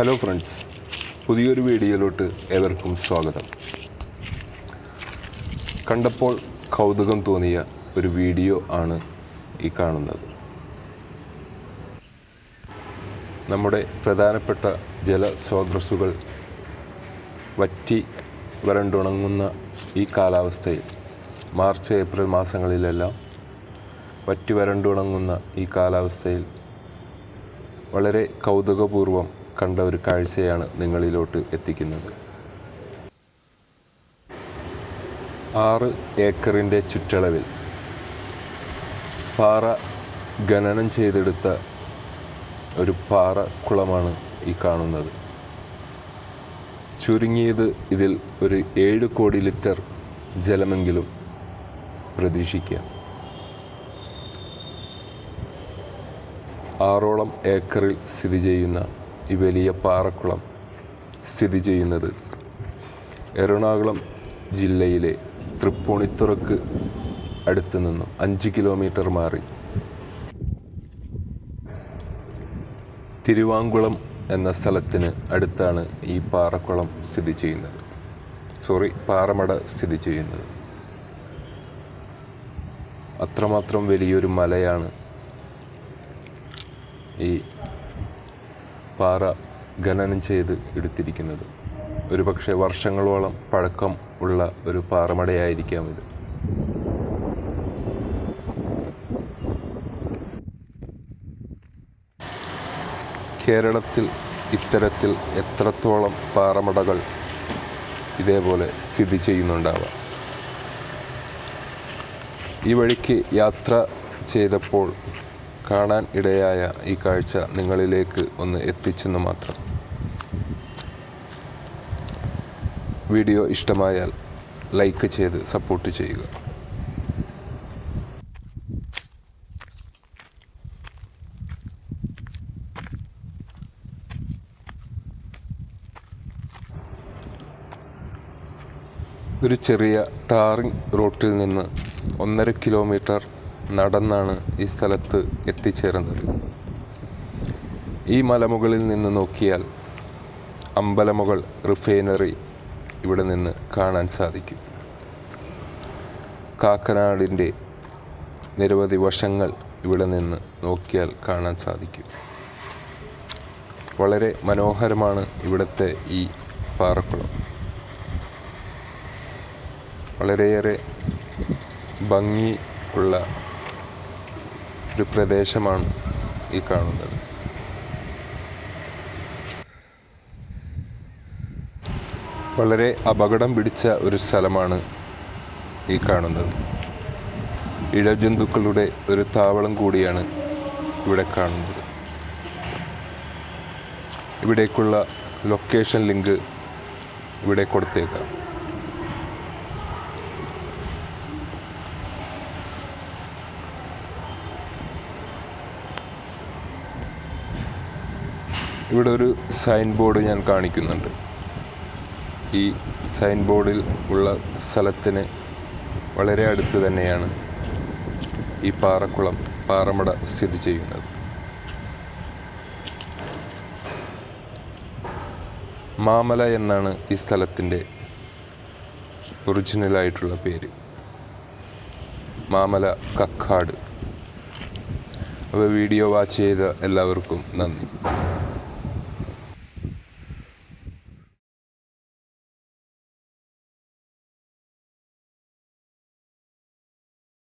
Hello friends പുതിയൊരു വീഡിയോയിലോട്ട് ഏവർക്കും സ്വാഗതം. കണ്ടപ്പോൾ കൗതുകം തോന്നിയ ഒരു വീഡിയോ ആണ് ഈ കാണുന്നത്. നമ്മുടെ പ്രധാനപ്പെട്ട ജലസ്രോതസ്സുകൾ വറ്റി വരണ്ടുണങ്ങുന്ന ഈ കാലാവസ്ഥയിൽ മാർച്ച് ഏപ്രിൽ മാസങ്ങളിലെല്ലാം വറ്റി വരണ്ടുണങ്ങുന്ന ഈ കാലാവസ്ഥയിൽ വളരെ കൗതുകപൂർവം കണ്ട ഒരു കാഴ്ചയാണ് നിങ്ങളിലോട്ട് എത്തിക്കുന്നത്. ആറ് ഏക്കറിന്റെ ചുറ്റളവിൽ പാറ ഖനനം ചെയ്തെടുത്ത ഒരു പാറ കുളമാണ് ഈ കാണുന്നത്. ചുരുങ്ങിയത് ഇതിൽ ഒരു ഏഴ് കോടി ലിറ്റർ ജലമെങ്കിലും പ്രതീക്ഷിക്കാം. ആറോളം ഏക്കറിൽ സ്ഥിതി ചെയ്യുന്ന ഈ വലിയ പാറക്കുളം സ്ഥിതി ചെയ്യുന്നത്. എറണാകുളം ജില്ലയിലെ തൃപ്പൂണിത്തുറക്ക് അടുത്ത് നിന്നും അഞ്ച് കിലോമീറ്റർ മാറി. തിരുവാങ്കുളം എന്ന സ്ഥലത്തിന് അടുത്താണ് ഈ പാറക്കുളം സ്ഥിതി ചെയ്യുന്നത്. സോറി പാറമട സ്ഥിതി ചെയ്യുന്നത്. അത്രമാത്രം വലിയൊരു മലയാണ് ഈ പാറ ഖനനം ചെയ്ത് എടുത്തിരിക്കുന്നത്. ഒരു പക്ഷേ വർഷങ്ങളോളം പഴക്കം ഉള്ള ഒരു പാറമടയായിരിക്കാം ഇത്. കേരളത്തിൽ ഇത്തരത്തിൽ എത്രത്തോളം പാറമടകൾ ഇതേപോലെ സ്ഥിതി ചെയ്യുന്നുണ്ടാവാം? ഈ വഴിക്ക് യാത്ര ചെയ്തപ്പോൾ കാണാൻ ഇടയായ ഈ കാഴ്ച നിങ്ങളിലേക്ക് ഒന്ന് എത്തിച്ചെന്ന് മാത്രം. വീഡിയോ ഇഷ്ടമായാൽ ലൈക്ക് ചെയ്ത് സപ്പോർട്ട് ചെയ്യുക. ഒരു ചെറിയ ടാറിങ് റൂട്ടിൽ നിന്ന് ഒന്നര കിലോമീറ്റർ നടന്നാണ് ഈ സ്ഥലത്ത് എത്തിച്ചേർന്നത് ഈ മലമുകളിൽ നിന്ന് നോക്കിയാൽ അമ്പലമുകൾ റിഫൈനറി ഇവിടെ നിന്ന് കാണാൻ സാധിക്കും. കാക്കനാടിന്റെ നിരവധി വശങ്ങൾ ഇവിടെ നിന്ന് നോക്കിയാൽ കാണാൻ സാധിക്കും. വളരെ മനോഹരമാണ് ഇവിടുത്തെ ഈ പാറക്കുളം. വളരെയേറെ ഭംഗി ഉള്ള ഒരു പ്രദേശമാണ് ഈ കാണുന്നത്. വളരെ അപകടം പിടിച്ച ഒരു സ്ഥലമാണ് ഈ കാണുന്നത്. ഇഴജന്തുക്കളുടെ ഒരു താവളം കൂടിയാണ് ഇവിടെ കാണുന്നത്. ഇവിടേക്കുള്ള ലൊക്കേഷൻ ലിങ്ക് ഇവിടെ കൊടുത്തേക്കാം. ഇവിടെ ഒരു സൈൻ ബോർഡ് ഞാൻ കാണിക്കുന്നുണ്ട്. ഈ സൈൻ ബോർഡിൽ ഉള്ള സ്ഥലത്തിന് വളരെ അടുത്ത് തന്നെയാണ് ഈ പാറക്കുളം പാറമട സ്ഥിതി ചെയ്യുന്നത്. മാമല എന്നാണ് ഈ സ്ഥലത്തിന്റെ ഒറിജിനലായിട്ടുള്ള പേര്. മാമല കക്കാട്. അപ്പോൾ വീഡിയോ വാച്ച് ചെയ്ത എല്ലാവർക്കും നന്ദി.